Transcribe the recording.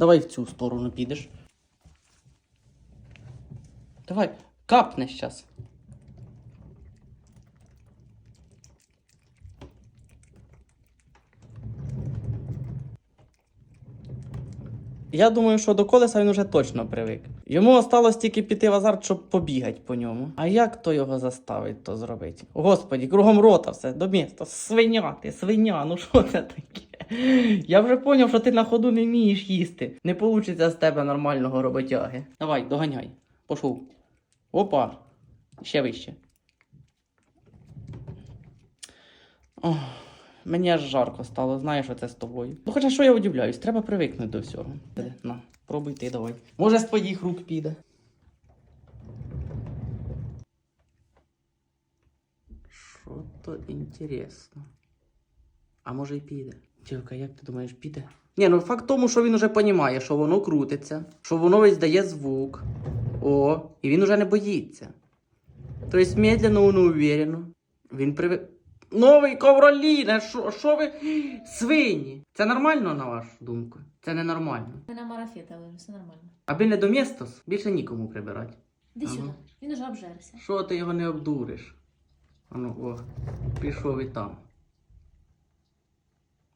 Давай в цю сторону підеш. Давай, капне щас. Я думаю, що до колеса він уже точно привик. Йому осталось тільки піти в азарт, щоб побігати по ньому. А як то його заставить то зробити? Господі, кругом рота все, до міста. Свиня, ти свиня, ну що це таке? Я вже поняв, що ти на ходу не вмієш їсти. Не вийде з тебе нормального роботяги. Давай, доганяй. Пошов. Опа. Ще вище. Ох, мені аж жарко стало, знаєш, що це з тобою. Ну, хоча що я удивляюсь, треба привикнути до всього. На, пробуй ти давай. Може, з твоїх рук піде. Що то інтересно. А може й піде. Дівка, як ти думаєш, піде? Ні, ну факт тому, що він уже розуміє, що воно крутиться, що воно весь дає звук. О, і він уже не боїться. Тобто медленно, но уверенно. Він привик. Новий ковроліне, що ви свині? Це нормально, на вашу думку? Це ненормально. Мене марафет, але все нормально. Аби не до містос, більше нікому прибирати. Іди Ага. сюди. Він уже обжерився. Що ти його не обдуриш? Ану, о, пішов і там.